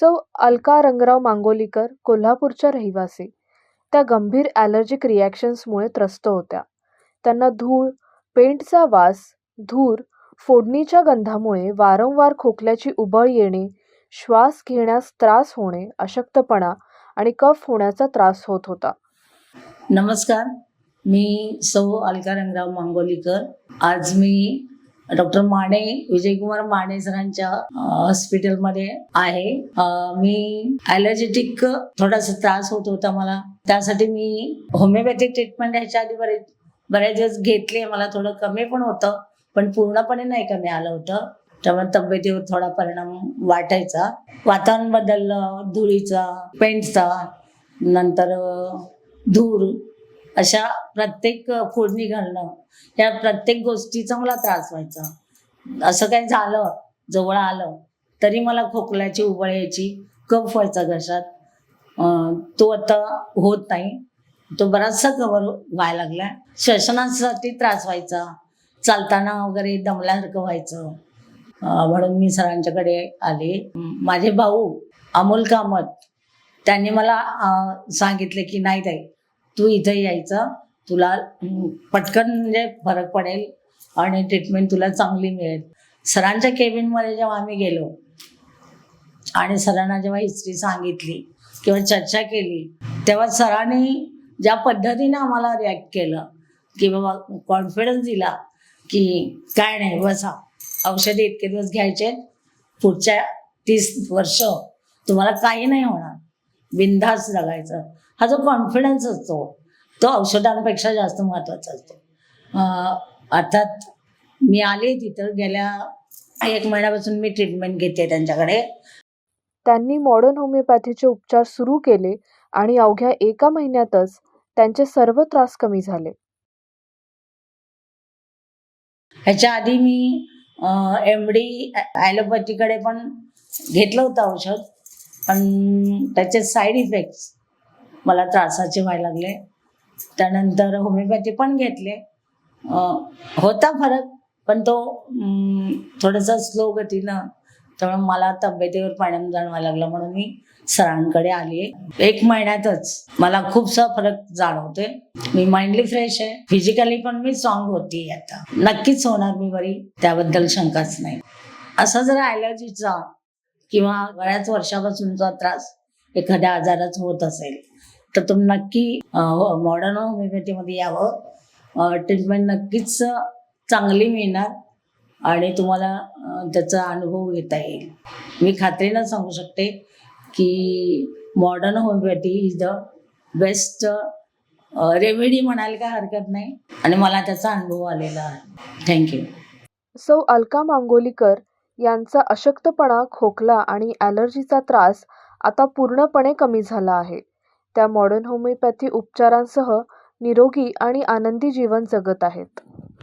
सौ अलका रंगराव मांगोलीकर कोल्हापूरच्या रहिवासी. त्या गंभीर ॲलर्जिक रिॲक्शन्समुळे त्रस्त होत्या. त्यांना धूळ पेंटचा वास धूर फोडणीच्या गंधामुळे वारंवार खोकल्याची उबळ येणे श्वास घेण्यास त्रास होणे अशक्तपणा आणि कफ होण्याचा त्रास होत होता. नमस्कार. मी सौ अलका रंगराव मांगोलीकर. आज मी डॉक्टर माने विजयकुमार माने सरांच्या हॉस्पिटलमध्ये आहे. मी ॲलर्जेटिक थोडासा त्रास होत होता मला. त्यासाठी मी होमिओपॅथिक ट्रीटमेंट ह्याच्या आधी बरेच बरेच दिवस घेतले. मला थोडं कमी पण होतं पण पूर्णपणे नाही कमी आलं होतं. त्यामुळे तब्येतीवर थोडा परिणाम वाटायचा. वातावरण बदललं धुळीचा पेंटचा नंतर धूर. अशा प्रत्येक फोडणी घालणं या प्रत्येक गोष्टीचा मला त्रास व्हायचा. असं काही झालं जवळ आलं तरी मला खोकल्याची उबळ यायची कफ व्हायचा घशात. तो आता होत नाही. तो बराचसा कवर व्हायला लागला श्वसनासाठी त्रास व्हायचा. चालताना वगैरे दमल्यासारखं व्हायचं. म्हणून मी सरांच्याकडे आले. माझे भाऊ अमोल कामत त्यांनी मला सांगितले की नाही ताई तू इथं यायचं तुला पटकन म्हणजे फरक पडेल आणि ट्रीटमेंट तुला चांगली मिळेल. सरांच्या केबिनमध्ये जेव्हा आम्ही गेलो आणि सरांना जेव्हा हिस्ट्री सांगितली किंवा चर्चा केली तेव्हा सरांनी ज्या पद्धतीने आम्हाला रिॲक्ट केलं की बाबा कॉन्फिडन्स दिला की काय नाही बसा औषधे इतके दिवस घ्यायचे पुढच्या तीस वर्ष तुम्हाला काही नाही होणार. बिनधास्त जगायचं. हा जो कॉन्फिडन्स असतो तो औषधांपेक्षा जास्त महत्त्वाचा असतो. अर्थात मी आले तिथं गेल्या एक महिन्यापासून मी ट्रीटमेंट घेते त्यांच्याकडे. त्यांनी मॉडर्न होमिओपॅथीचे उपचार सुरू केले आणि अवघ्या एका महिन्यातच त्यांचे सर्व त्रास कमी झाले. ह्याच्या आधी मी एम डी ॲलोपॅथीकडे पण घेतलं होतं औषध पण त्याचे साईड इफेक्ट्स मला त्रासाचे व्हायला लागले. त्यानंतर होमिओपॅथी पण घेतले. होता फरक पण तो थोडासा स्लो गतीनं त्यामुळे मला तब्येतीवर परिणाम जाणवायला लागला म्हणून मी सरांकडे आली. एक महिन्यातच मला खूपसा फरक जाणवतोय. मी माइंडली फ्रेश आहे. फिजिकली पण मी स्ट्रॉंग होती आता. नक्कीच होणार मी बरी त्याबद्दल शंकाच नाही. असा जर ॲलर्जीचा किंवा बऱ्याच वर्षापासूनचा त्रास एखाद्या आजाराचा होत असेल तर तुम्ही नक्की मॉडर्न होमिओपॅथीमध्ये यावं. ट्रीटमेंट नक्कीच चांगली मिळणार आणि तुम्हाला त्याचा अनुभव घेता येईल. मी खात्रीनं सांगू शकते की modern homeopathy is the best remedy म्हणायला काय हरकत नाही आणि मला त्याचा अनुभव आलेला आहे. थँक्यू सौ अलका मांगोलीकर यांचा अशक्तपणा खोकला आणि ॲलर्जीचा त्रास आता पूर्णपणे कमी झाला आहे. त्या मॉडर्न होमिओपॅथी उपचारांसह निरोगी आणि आनंदी जीवन जगत आहेत.